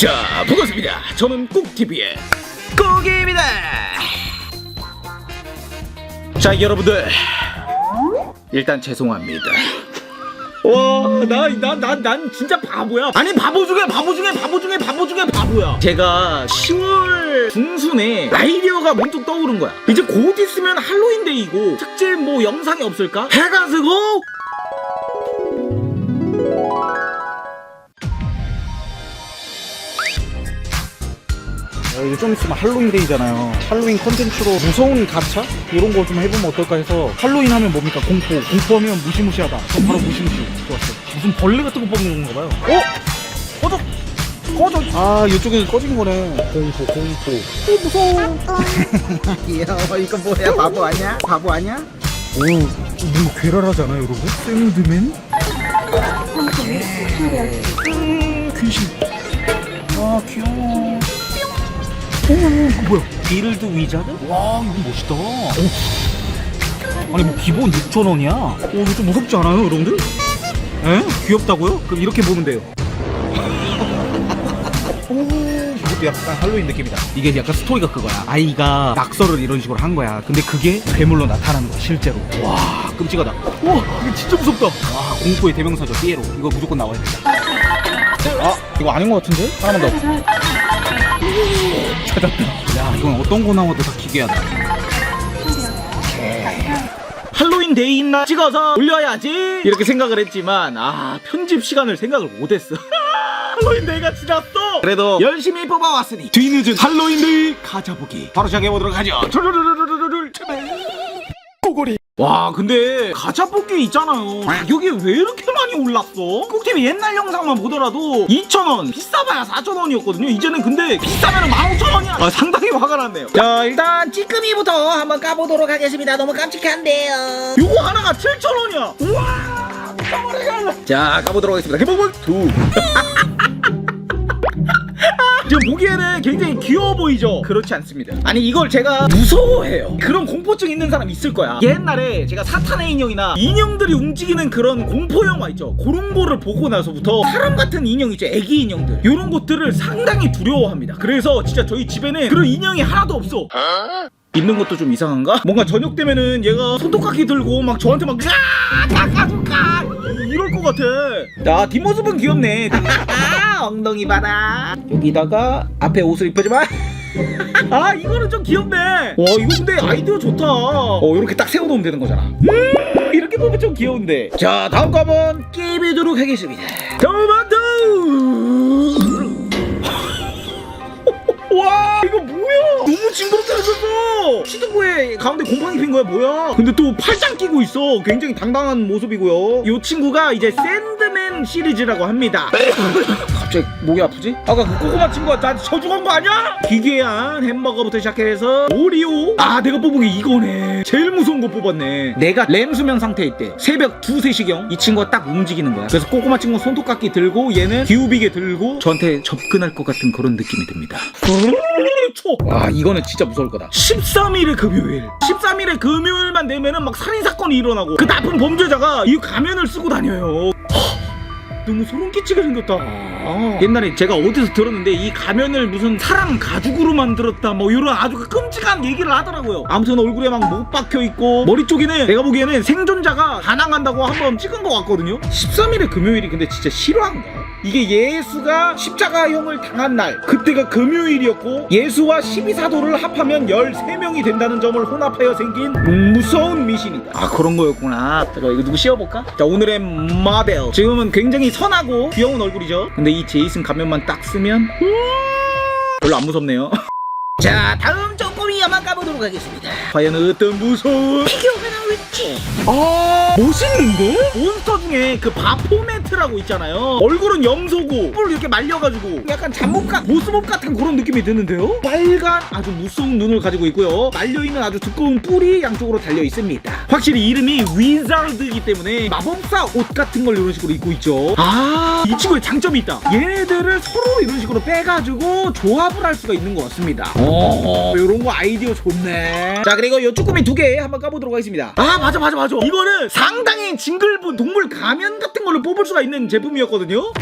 자, 반갑습니다. 저는 꾹TV의 꾹입니다. 자, 여러분들. 일단 죄송합니다. 와, 나, 나, 나, 난 진짜 바보야. 아니, 바보 중에 바보 중에 바보 중에 바보 중에 바보야. 제가 10월 중순에 아이디어가 문득 떠오른 거야. 이제 곧 있으면 할로윈데이고 특집 뭐 영상이 없을까? 해가 지고 이제 좀 있으면 할로윈데이잖아요. 할로윈 컨텐츠로 무서운 가차? 이런 거좀 해보면 어떨까 해서 할로윈 하면 뭡니까? 공포. 공포하면 무시무시하다. 전 바로 무시무시 좋았어요. 무슨 벌레 같은 거 뽑는 건가 봐요. 어? 꺼져! 꺼져! 아, 이쪽에는 꺼진 거네. 공포, 공포. 어, 무서워. 귀여워 이거 뭐야 바보 아니야? 바보 아니야? 오, 뭔가 괴랄하지 않아요, 여러분? 샌드맨? 음, 귀신. 아, 귀여워. 오, 이거 뭐야? 비를드 위자드? 와, 이거 멋있다. 오. 아니, 뭐, 기본 6,000원이야? 오, 이거 좀 무섭지 않아요, 여러분들? 에? 귀엽다고요? 그럼 이렇게 보면 돼요. 오, 이것도 약간 할로윈 느낌이다. 이게 약간 스토리가 그거야. 아이가 낙서를 이런 식으로 한 거야. 근데 그게 괴물로 나타나는 거야, 실제로. 와, 끔찍하다. 와, 이게 진짜 무섭다. 와, 공포의 대명사죠, 삐에로. 이거 무조건 나와야 된다. 아, 이거 아닌 것 같은데? 하나만 더. 찾았다. 야, 이건 어떤 거 나와도 다 기괴하다. 할로윈 데이인 날 찍어서 올려야지! 이렇게 생각을 했지만 아 편집 시간을 생각을 못했어. 할로윈 데이가 지났어! 그래도 열심히 뽑아왔으니 뒤늦은 할로윈 데이 가자보기. 바로 시작해보도록 하죠. 꼬골이 와 근데 뽑기 있잖아요. 가격이 왜 이렇게 많이 올랐어? 꾹TV 옛날 영상만 보더라도 2,000원 비싸봐야 4,000원이었거든요. 이제는 근데 비싸면 15,000원이야. 아, 상당히 화가 났네요. 자 일단 찌끄미부터 한번 까보도록 하겠습니다. 너무 깜찍한데요. 요거 하나가 7,000원이야. 우와 미쳐버리겠네 자 까보도록 하겠습니다. 개봉은 두. 지금 굉장히 귀여워 보이죠? 그렇지 않습니다. 아니 이걸 제가 무서워해요. 그런 공포증 있는 사람 있을 거야. 옛날에 제가 사탄의 인형이나 인형들이 움직이는 그런 공포 영화 있죠. 그런 거를 보고 나서부터 사람 같은 인형 있죠. 애기 인형들. 이런 것들을 상당히 두려워합니다. 그래서 진짜 저희 집에는 그런 인형이 하나도 없어. 있는 것도 좀 이상한가? 뭔가 저녁 되면은 얘가 손톱깎이 들고 막 저한테 막 아, 깎아줄까 이럴 것 같아. 자 뒷모습은 귀엽네. 엉덩이 봐라. 여기다가 앞에 옷을 입혀주마. 아 이거는 좀 귀엽네. 와 이거 근데 아이디어 좋다. 어 이렇게 딱 세워놓으면 되는 거잖아. 음, 이렇게 보면 좀 귀여운데. 자 다음 거 한번 깨보도록 하겠습니다. 토마토. 징그럽게 생겼어 시드부에 가운데 곰팡이 핀 거야 뭐야? 근데 또 팔짱 끼고 있어. 굉장히 당당한 모습이고요. 이 친구가 이제 샌드맨 시리즈라고 합니다 갑자기 목이 아프지? 아까 그 꼬꼬마 친구가 나한테 저주건 거 아니야? 기괴한 햄버거부터 시작해서 오리오. 아 내가 뽑은 게 이거네. 제일 무서운 거 뽑았네. 내가 램 수면 상태일 때 새벽 2, 3시경 이 친구가 딱 움직이는 거야. 그래서 꼬꼬마 친구 손톱깎이 들고 얘는 기우비게 들고 저한테 접근할 것 같은 그런 느낌이 듭니다. 초. 와 이거는 진짜 무서울 거다. 13일의 금요일. 13일의 금요일만 되면은 막 살인사건이 일어나고 그 나쁜 범죄자가 이 가면을 쓰고 다녀요 너무 소름 끼치게 생겼다. 아, 옛날에 제가 어디서 들었는데 이 가면을 무슨 사람 가죽으로 만들었다 뭐 이런 아주 끔찍한 얘기를 하더라고요. 아무튼 얼굴에 막 못 박혀 있고 머리 쪽에는 내가 보기에는 생존자가 반항한다고 한 번 찍은 것 같거든요. 13일의 금요일이 근데 진짜 실화인가? 이게 예수가 십자가형을 당한 날 그때가 금요일이었고 예수와 12사도를 합하면 13명이 된다는 점을 혼합하여 생긴 무서운 미신이다. 아 그런 거였구나. 자 이거 누구 씌워볼까? 자 오늘의 마벨. 지금은 굉장히 선하고 귀여운 얼굴이죠? 근데 이 제이슨 가면만 딱 쓰면 별로 안 무섭네요. 자 다음 쪼꼬미 한번 까보도록 하겠습니다. 과연 어떤 무서운 피규어가 나올지 아 멋있는데? 몬스터 중에 그 바포메트라고 있잖아요. 얼굴은 염소고 뿔 이렇게 말려가지고 약간 잡목같 보스몹 같은 그런 느낌이 드는데요? 빨간 아주 무서운 눈을 가지고 있고요. 말려 있는 아주 두꺼운 뿔이 양쪽으로 달려 있습니다. 확실히 이름이 위자드이기 때문에 마법사 옷 같은 걸 이런 식으로 입고 있죠. 아이 친구의 장점이 있다. 얘네들을 서로 이런 식으로 빼가지고 조합을 할 수가 있는 것 같습니다. 어. 이런 거 아이 디어 좋네. 자 그리고 요 쭈꾸미 두 개 한번 까보도록 하겠습니다. 아 맞아 맞아 맞아. 이거는 상당히 징글분 동물 가면 같은 걸로 뽑을 수가 있는 제품이었거든요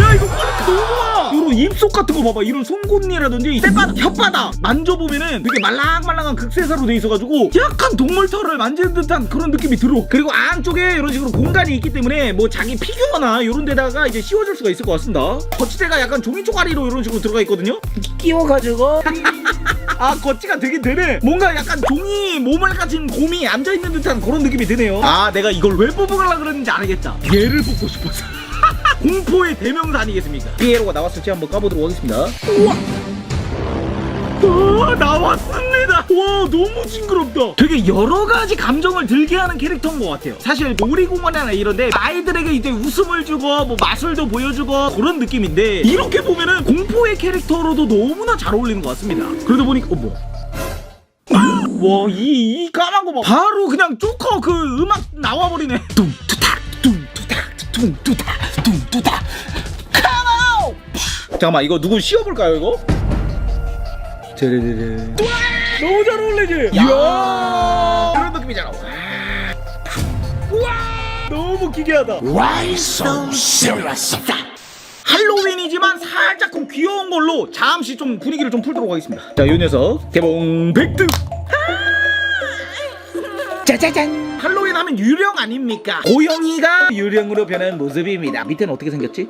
야 이거 퀄리티 너무 좋아. 이런 입속 같은 거 봐봐. 이런 송곳니라든지 쌔바닥 혓바닥 만져보면은 되게 말랑말랑한 극세사로 돼 있어가지고 약간 동물털을 만지는 듯한 그런 느낌이 들어. 그리고 안쪽에 이런 식으로 공간이 있기 때문에 뭐 자기 피규어나 이런 데다가 이제 씌워줄 수가 있을 것 같습니다. 거치대가 약간 종이 쪼가리로 이런 식으로 들어가 있거든요. 끼워가지고. 아 거치가 되긴 되네. 뭔가 약간 종이 몸을 가진 곰이 앉아있는 듯한 그런 느낌이 드네요. 아 내가 이걸 왜 뽑으려고 그러는지 알겠다. 얘를 뽑고 싶어서 공포의 대명사 아니겠습니까 피에로가 나왔을지 한번 까보도록 하겠습니다 우와 와 나왔습니다 와 너무 징그럽다 되게 여러 가지 감정을 들게 하는 캐릭터인 것 같아요 사실 놀이공원이나 이런데 아이들에게 이제 웃음을 주고 뭐 마술도 보여주고 그런 느낌인데 이렇게 보면은 공포의 캐릭터로도 너무나 잘 어울리는 것 같습니다 그러다 보니까 어 뭐. 와, 이, 이 까만 거 봐. 바로 그냥 쪼커 그 음악 나와버리네. 뚱, 투탁, 뚱, 투탁, 뚱, 투탁, 뚱! 잠깐만, 이거 누구 씌워볼까요, 이거? 제레레레. 너무 잘 어울리지? 이야! 그런 느낌이잖아. 우와! 너무 기괴하다. Why so serious? 할로윈이지만 살짝 좀 귀여운 걸로 잠시 좀 분위기를 좀 풀도록 하겠습니다. 자, 이 녀석 개봉 100등. 짜자잔. 할로윈 하면 유령 아닙니까? 고영이가 유령으로 변한 모습입니다. 밑에는 어떻게 생겼지?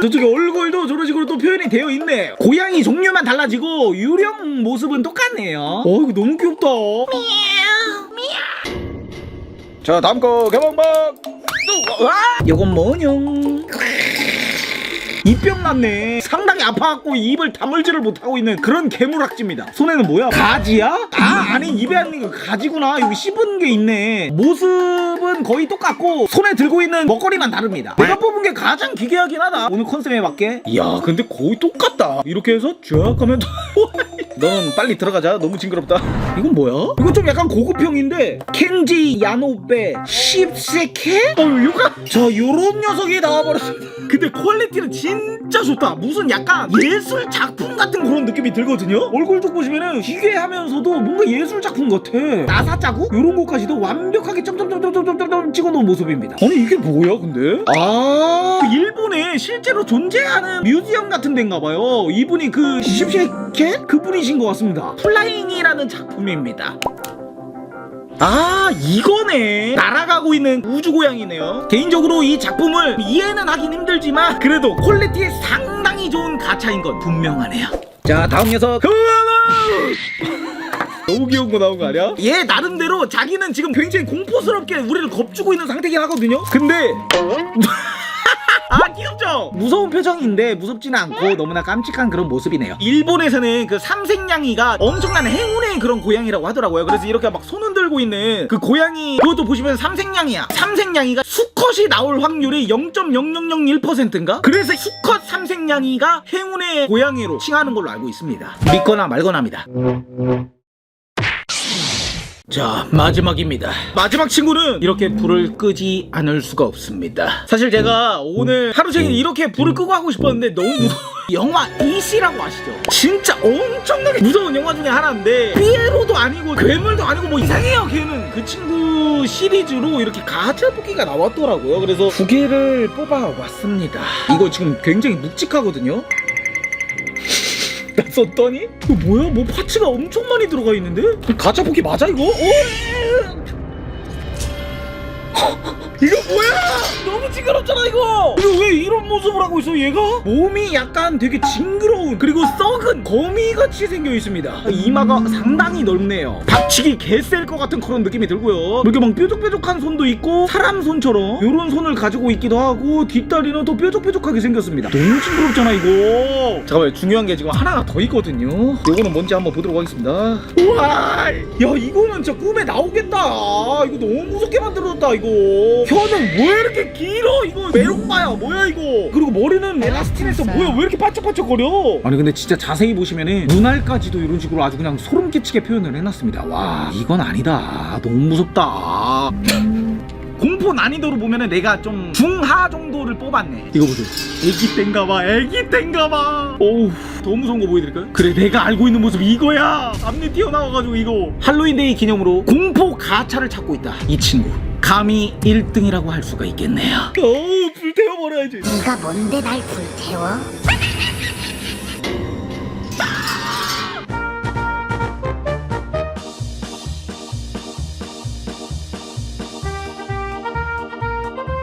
저쪽에 얼굴도 저런 식으로 또 표현이 되어 있네. 고양이 종류만 달라지고 유령 모습은 똑같네요. 어, 이거 너무 귀엽다. 자, 다음 거 개봉박. 와! 요건 뭐뇽? 입병 났네. 아파갖고 입을 다물지를 못하고 있는 그런 괴물악지입니다. 손에는 뭐야? 가지야? 아, 아니 입에 있는 거 가지구나. 여기 씹은 게 있네. 모습은 거의 똑같고 손에 들고 있는 먹거리만 다릅니다. 내가 뽑은 게 가장 기괴하긴 하다. 오늘 컨셉에 맞게. 이야, 근데 거의 똑같다. 이렇게 해서 쫙 가면 넌 빨리 들어가자. 너무 징그럽다. 이건 뭐야? 이건 좀 약간 고급형인데 켄지 야노베 10세케? 어, 이거 자, 요런 녀석이 나와버렸습니다. 근데 퀄리티는 진짜 좋다. 무슨 약간 예술 작품 같은 그런 느낌이 들거든요. 얼굴 쪽 보시면은 기괴하면서도 뭔가 예술 작품 같아. 나사 자국? 요런 것까지도 완벽하게 점점점점점점 찍어놓은 모습입니다. 아니 이게 뭐야, 근데? 아, 그 일본에 실제로 존재하는 뮤지엄 같은 데인가 봐요. 이분이 그 십시케 그분이 신 것 같습니다. 플라잉이라는 작품입니다. 아 이거네 날아가고 있는 우주 고양이네요 개인적으로 이 작품을 이해는 하긴 힘들지만 그래도 퀄리티 상당히 좋은 가차인 건 분명하네요 자 다음 녀석 너무 귀여운 거 나온 거 아니야? 얘 나름대로 자기는 지금 굉장히 공포스럽게 우리를 겁주고 있는 상태긴 하거든요 근데 아 귀엽죠? 무서운 표정인데 무섭지는 않고 너무나 깜찍한 그런 모습이네요. 일본에서는 그 삼색냥이가 엄청난 행운의 그런 고양이라고 하더라고요. 그래서 이렇게 막 손을 들고 있는 그 고양이 그것도 보시면 삼색냥이야. 삼색냥이가 수컷이 나올 확률이 0.0001%인가? 그래서 수컷 삼색냥이가 행운의 고양이로 칭하는 걸로 알고 있습니다. 믿거나 말거나입니다 자 마지막입니다. 마지막 친구는 이렇게 불을 끄지 않을 수가 없습니다. 사실 제가 오늘 하루 종일 이렇게 불을 끄고 하고 싶었는데 너무 무서워 영화 이시라고 아시죠? 진짜 엄청나게 무서운 영화 중에 하나인데 피에로도 아니고 괴물도 아니고 뭐 이상해요 걔는. 그 친구 시리즈로 이렇게 가짜 뽑기가 나왔더라고요. 그래서 두 개를 뽑아왔습니다. 이거 지금 굉장히 묵직하거든요 나 썼더니 이거 뭐야? 뭐 파츠가 엄청 많이 들어가 있는데? 가짜 뽑기 맞아 이거? 오! 이거 뭐야? 너무 징그럽잖아 이거. 이거 왜 이런 모습을 하고 있어 얘가? 몸이 약간 되게 징그러운 그리고 썩은 거미같이 생겨 있습니다. 이마가 상당히 넓네요. 박치기 개셀 것 같은 그런 느낌이 들고요. 이렇게 막 뾰족뾰족한 손도 있고 사람 손처럼 이런 손을 가지고 있기도 하고 뒷다리는 또 뾰족뾰족하게 생겼습니다. 너무 징그럽잖아 이거. 잠깐만 중요한 게 지금 하나가 더 있거든요. 이거는 뭔지 한번 보도록 하겠습니다. 우와, 야 이거는 진짜 꿈에 나오겠다. 이거 너무 무섭게 만들어졌다 이거. 혀는 왜 이렇게 길어? 이거 메롱바야 뭐야 이거? 그리고 머리는 엘라스틴에서 뭐야 왜 이렇게 반짝반짝거려? 아니 근데 진짜 자세히 보시면은 눈알까지도 이런 식으로 아주 그냥 소름 끼치게 표현을 해놨습니다. 와 이건 아니다. 너무 무섭다. 공포 난이도로 보면은 내가 좀 중하 정도를 뽑았네. 이거 보세요. 애기 땐가봐, 애기 땐가봐. 오우, 더 무서운 거 보여드릴까요? 그래, 내가 알고 있는 모습 이거야. 앞니 튀어나와가지고 이거. 할로윈데이 기념으로 공포 가차를 찾고 있다. 이 친구. 감히 1등이라고 할 수가 있겠네요. 어우, 불태워 죽여버려야지 네가 뭔데 날 불태워?